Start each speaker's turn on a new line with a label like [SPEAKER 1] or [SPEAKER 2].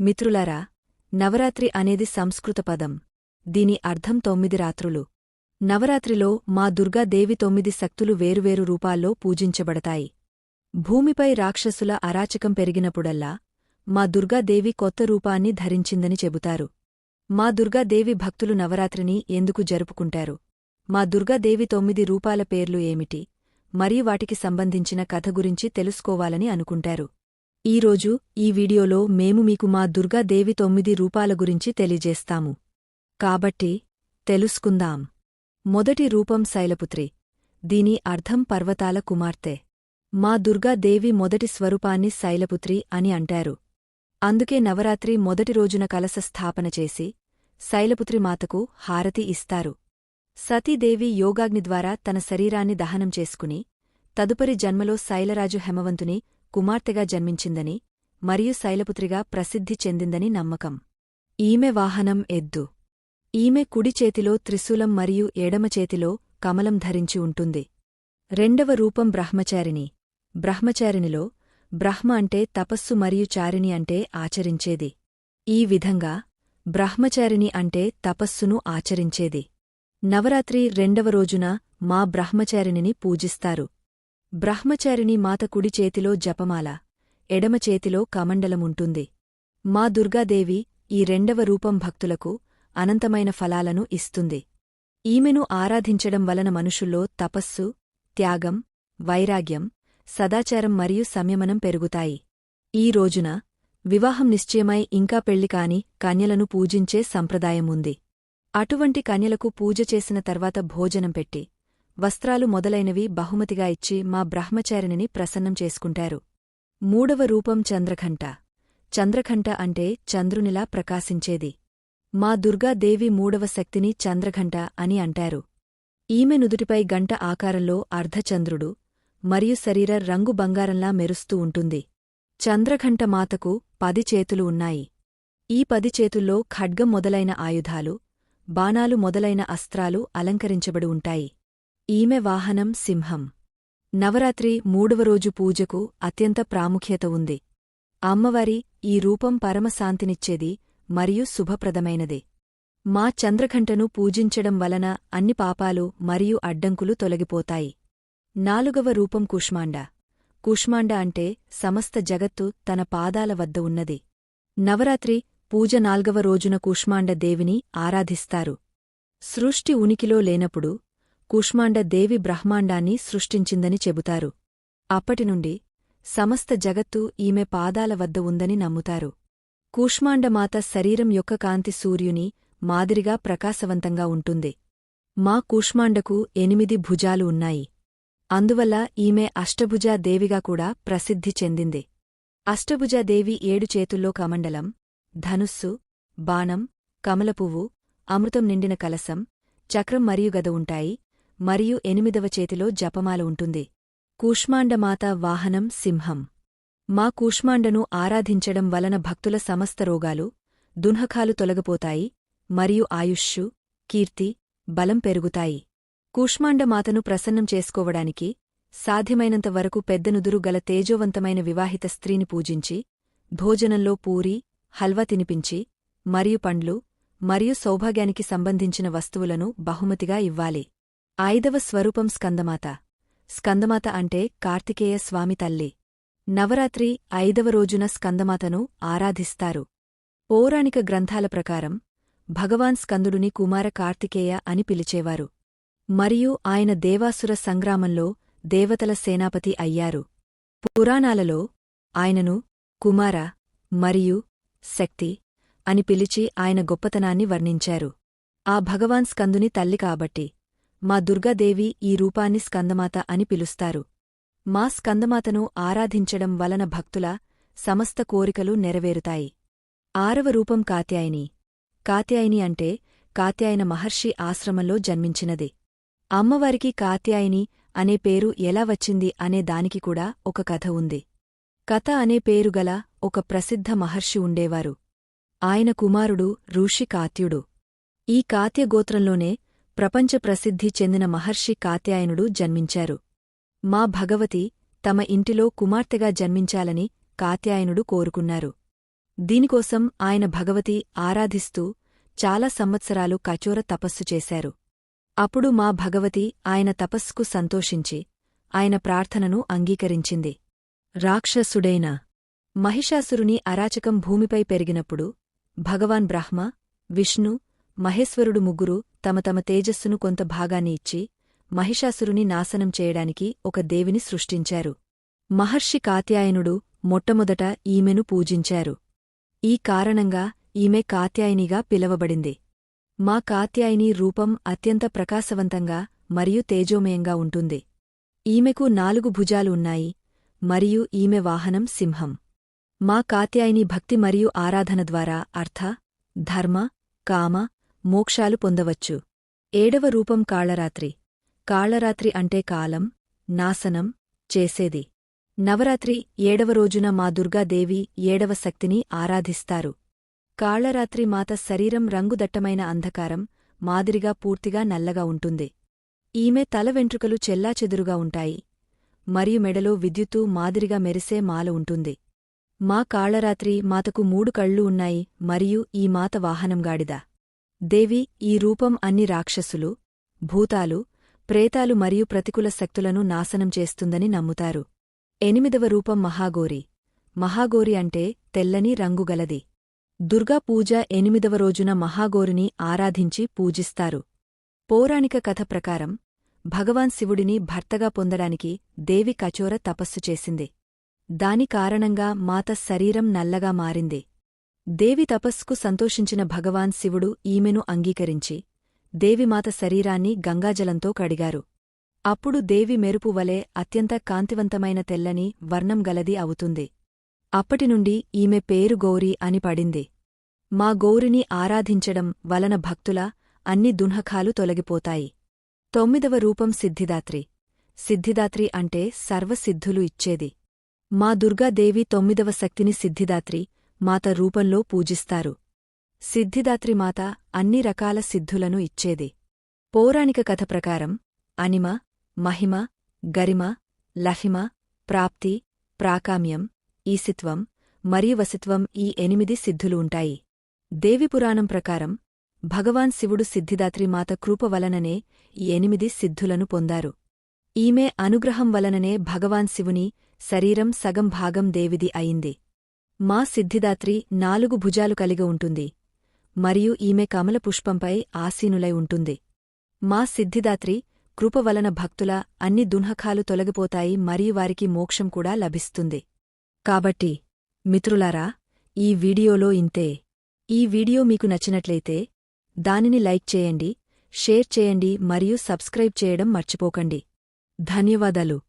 [SPEAKER 1] మిత్రులారా నవరాత్రి అనేది సంస్కృత పదం. దీని అర్థం తొమ్మిది రాత్రులు. నవరాత్రిలో మా దుర్గాదేవి తొమ్మిది శక్తులు వేరువేరు రూపాల్లో పూజించబడతాయి. భూమిపై రాక్షసుల అరాచకం పెరిగినప్పుడల్లా మా దుర్గాదేవి కొత్త రూపాన్ని ధరించిందని చెబుతారు. మా దుర్గాదేవి భక్తులు నవరాత్రిని ఎందుకు జరుపుకుంటారు? మా దుర్గాదేవి తొమ్మిది రూపాల పేర్లు ఏమిటి? మరియు వాటికి సంబంధించిన కథ గురించి తెలుసుకోవాలని అనుకుంటారు. ఈరోజు ఈ వీడియోలో మేము మీకు మా దుర్గాదేవి తొమ్మిది రూపాల గురించి తెలియజేస్తాము. కాబట్టి తెలుసుకుందాం. మొదటి రూపం శైలపుత్రి. దీని అర్థం పర్వతాల కుమార్తె. మా దుర్గాదేవి మొదటి స్వరూపాన్ని శైలపుత్రి అని అంటారు. అందుకే నవరాత్రి మొదటి రోజున కలశ స్థాపన చేసి శైలపుత్రి మాతకు హారతి ఇస్తారు. సతీదేవి యోగాగ్ని ద్వారా తన శరీరాన్ని దహనం చేసుకుని తదుపరి జన్మలో శైలరాజు హెమవంతుని కుమార్తెగా జన్మించిందని మరియు శైలపుత్రిగా ప్రసిద్ధి చెందిందని నమ్మకం. ఈమె వాహనం ఎద్దు. ఈమె కుడి చేతిలో త్రిశూలం మరియు ఎడమ చేతిలో కమలం ధరించి ఉంటుంది. రెండవ రూపం బ్రహ్మచారిణి. బ్రహ్మచారిణిలో బ్రహ్మ అంటే తపస్సు మరియు చారిణి అంటే ఆచరించేది. ఈ విధంగా బ్రహ్మచారిణి అంటే తపస్సును ఆచరించేది. నవరాత్రి రెండవ రోజున మా బ్రహ్మచారిణిని పూజిస్తారు. బ్రహ్మచారిణి మాత కుడి చేతిలో జపమాల ఎడమ చేతిలో కమండలముంటుంది. మా దుర్గాదేవి ఈ రెండవ రూపం భక్తులకు అనంతమైన ఫలాలను ఇస్తుంది. ఈమెను ఆరాధించడం వలన మనుషుల్లో తపస్సు త్యాగం వైరాగ్యం సదాచారం మరియు సంయమనం పెరుగుతాయి. ఈ రోజున వివాహం నిశ్చయమై ఇంకా పెళ్ళికాని కన్యలను పూజించే సంప్రదాయముంది. అటువంటి కన్యలకు పూజ చేసిన తర్వాత భోజనం పెట్టి వస్త్రాలు మొదలైనవి బహుమతిగా ఇచ్చి మా బ్రహ్మచారిణిని ప్రసన్నం చేసుకుంటారు. మూడవ రూపం చంద్రఘంట. చంద్రఘంట అంటే చంద్రునిలా ప్రకాశించేది. మా దుర్గాదేవి మూడవ శక్తిని చంద్రఘంట అని అంటారు. ఈమె నుదుటిపై గంట ఆకారంలో అర్ధచంద్రుడు మరియు శరీర రంగు బంగారంలా మెరుస్తూ ఉంటుంది. చంద్రఘంట మాతకు పది చేతులు ఉన్నాయి. ఈ పది చేతుల్లో ఖడ్గం మొదలైన ఆయుధాలు బాణాలు మొదలైన అస్త్రాలు అలంకరించబడి ఉంటాయి. ఈమె వాహనం సింహం. నవరాత్రి మూడవ రోజు పూజకు అత్యంత ప్రాముఖ్యత ఉంది. అమ్మవారి ఈ రూపం పరమశాంతినిచ్చేది మరియు శుభప్రదమైనది. మా చంద్రఘంటను పూజించడం వలన అన్ని పాపాలు మరియు అడ్డంకులు తొలగిపోతాయి. నాలుగవ రూపం కూష్మాండ. కూష్మాండ అంటే సమస్త జగత్తు తన పాదాల వద్ద ఉన్నది. నవరాత్రి పూజ నాల్గవ రోజున కూష్మాండ దేవిని ఆరాధిస్తారు. సృష్టి ఉనికిలో లేనప్పుడు కూష్మాండ దేవి బ్రహ్మాండాన్ని సృష్టించిందని చెబుతారు. అప్పటినుండి సమస్త జగత్తు ఈమె పాదాల వద్ద ఉందని నమ్ముతారు. కూష్మాండమాత శరీరం యొక్క కాంతి సూర్యుని మాదిరిగా ప్రకాశవంతంగా ఉంటుంది. మా కూష్మాండకు ఎనిమిది భుజాలు ఉన్నాయి. అందువల్ల ఈమె అష్టభుజా దేవిగా కూడా ప్రసిద్ధి చెందింది. అష్టభుజాదేవి ఏడు చేతుల్లో కమండలం ధనుస్సు బాణం కమలపువ్వు అమృతం నిండిన కలసం చక్రం మరియు గద ఉంటాయి. మరియు ఎనిమిదవ చేతిలో జపమాల ఉంటుంది. కూష్మాండమాత వాహనం సింహం. మా కూష్మాండను ఆరాధించడం వలన భక్తుల సమస్త రోగాలు దున్హకాలు తొలగిపోతాయి మరియు ఆయుష్షు కీర్తి బలం పెరుగుతాయి. కూష్మాండమాతను ప్రసన్నం చేసుకోవడానికి సాధ్యమైనంత వరకు పెద్దనుదురు గల తేజోవంతమైన వివాహిత స్త్రీని పూజించి భోజనంలో పూరి హల్వా తినిపించి మరియు పండ్లు మరియు సౌభాగ్యానికి సంబంధించిన వస్తువులను బహుమతిగా ఇవ్వాలి. ఐదవ స్వరూపం స్కందమాత. స్కందమాత అంటే కార్తికేయ స్వామి తల్లి. నవరాత్రి ఐదవ రోజున స్కందమాతను ఆరాధిస్తారు. పౌరాణిక గ్రంథాల ప్రకారం భగవాన్ స్కందుడుని కుమార కార్తికేయ అని పిలిచేవారు. మరియు ఆయన దేవాసుర సంగ్రామంలో దేవతల సేనాపతి అయ్యారు. పురాణాలలో ఆయనను కుమార మరియు శక్తి అని పిలిచి ఆయన గొప్పతనాన్ని వర్ణించారు. ఆ భగవాన్ స్కందుని తల్లి కాబట్టి మా దుర్గాదేవి ఈ రూపాన్ని స్కందమాత అని పిలుస్తారు. మా స్కందమాతను ఆరాధించడం వలన భక్తుల సమస్త కోరికలు నెరవేరుతాయి. ఆరవ రూపం కాత్యాయని. కాత్యాయని అంటే కాత్యాయన మహర్షి ఆశ్రమంలో జన్మించినది. అమ్మవారికి కాత్యాయని అనే పేరు ఎలా వచ్చింది అనే దానికి కూడా ఒక కథ ఉంది. కథ అనే పేరుగల ఒక ప్రసిద్ధ మహర్షి ఉండేవారు. ఆయన కుమారుడు ఋషి కాత్యుడు. ఈ కాత్య గోత్రంలోనే ప్రపంచ ప్రసిద్ధి చెందిన మహర్షి కాత్యాయనుడు జన్మించారు. మా భగవతి తమ ఇంటిలో కుమార్తెగా జన్మించాలని కాత్యాయనుడు కోరుకున్నారు. దీనికోసం ఆయన భగవతి ఆరాధిస్తూ చాలా సంవత్సరాలు కచోర తపస్సు చేశారు. అప్పుడు మా భగవతి ఆయన తపస్సుకు సంతోషించి ఆయన ప్రార్థనను అంగీకరించింది. రాక్షసుడైన మహిషాసురుని అరాచకం భూమిపై పెరిగినప్పుడు భగవాన్ బ్రహ్మ విష్ణు మహేశ్వరుడు ముగ్గురు తమ తమ తేజస్సును కొంత భాగాన్ని ఇచ్చి మహిషాసురుని నాశనం చేయడానికి ఒక దేవిని సృష్టించారు. మహర్షి కాత్యాయనుడు మొట్టమొదట ఈమెను పూజించారు. ఈ కారణంగా ఈమె కాత్యాయనిగా పిలవబడింది. మా కాత్యాయిని రూపం అత్యంత ప్రకాశవంతంగా మరియు తేజోమయంగా ఉంటుంది. ఈమెకు నాలుగు భుజాలు ఉన్నాయి మరియు ఈమె వాహనం సింహం. మా కాత్యాయిని భక్తి మరియు ఆరాధన ద్వారా అర్థ ధర్మ కామ మోక్షాలు పొందవచ్చు. ఏడవ రూపం కాళరాత్రి. కాళరాత్రి అంటే కాలం నాశనం చేసేది. నవరాత్రి ఏడవ రోజున మా దుర్గాదేవి ఏడవ శక్తిని ఆరాధిస్తారు. కాళరాత్రి మాత శరీరం రంగుదట్టమైన అంధకారం మాదిరిగా పూర్తిగా నల్లగా ఉంటుంది. ఈమె తల వెంట్రుకలు చెల్లాచెదురుగా ఉంటాయి. మరియు మెడలో విద్యుత్తు మాదిరిగా మెరిసే మాల ఉంటుంది. మా కాళరాత్రి మాతకు మూడు కళ్ళు ఉన్నాయి మరియు ఈ మాత వాహనంగాడిదా. దేవి ఈ రూపం అన్ని రాక్షసులు భూతాలు ప్రేతాలు మరియు ప్రతికూల శక్తులను నాశనం చేస్తుందని నమ్ముతారు. ఎనిమిదవ రూపం మహాగోరి. మహాగోరి అంటే తెల్లని రంగుగలది దుర్గా పూజ ఎనిమిదవ రోజున మహాగోరిని ఆరాధించి పూజిస్తారు. పౌరాణిక కథ ప్రకారం భగవాన్ శివుడిని భర్తగా పొందడానికి దేవి కచోర తపస్సు చేసింది. దాని కారణంగా మాత శరీరం నల్లగా మారింది. దేవి తపస్సుకు సంతోషించిన భగవాన్ శివుడు ఈమెను అంగీకరించి దేవిమాత శరీరాన్ని గంగాజలంతో కడిగారు. అప్పుడు దేవి మెరుపు వలె అత్యంత కాంతివంతమైన తెల్లని వర్ణం గలది అవుతుంది. అప్పటినుండి ఈమె పేరు గౌరీ అని పడింది. మా గౌరిని ఆరాధించడం వలన భక్తుల అన్ని దున్హఖాలు తొలగిపోతాయి. తొమ్మిదవ రూపం సిద్ధిదాత్రి. సిద్ధిదాత్రి అంటే సర్వసిద్ధులు ఇచ్చేది. మా దుర్గాదేవి తొమ్మిదవ శక్తిని సిద్ధిదాత్రి మాత రూపంలో పూజిస్తారు. సిద్ధిదాత్రిమాత అన్ని రకాల సిద్ధులను ఇచ్చేది. పౌరాణిక కథ ప్రకారం అనిమ మహిమ గరిమ లహిమ ప్రాప్తి ప్రాకామ్యం ఈసిత్వం మరియు వసిత్వం ఈ ఎనిమిది సిద్ధులు ఉంటాయి. దేవిపురాణం ప్రకారం భగవాన్ శివుడు సిద్ధిదాత్రి మాత కృప వలననే ఈ ఎనిమిది సిద్ధులను పొందారు. ఈమె అనుగ్రహం వలననే భగవాన్ శివుని శరీరం సగం భాగం దేవిది అయింది. మా సిద్ధిదాత్రి నాలుగు భుజాలు కలిగి ఉంటుంది. మరియు ఈమె కమల పుష్పంపై ఆసీనులై ఉంటుంది. మా సిద్ధిదాత్రి కృప వలన భక్తుల అన్ని దున్హఖాలు తొలగిపోతాయి మరియు వారికి మోక్షం కూడా లభిస్తుంది. కాబట్టి మిత్రులారా ఈ వీడియోలో ఇంతే. ఈ వీడియో మీకు నచ్చినట్లయితే దానిని లైక్ చేయండి షేర్ చేయండి మరియు సబ్స్క్రైబ్ చేయడం మర్చిపోకండి. ధన్యవాదాలు.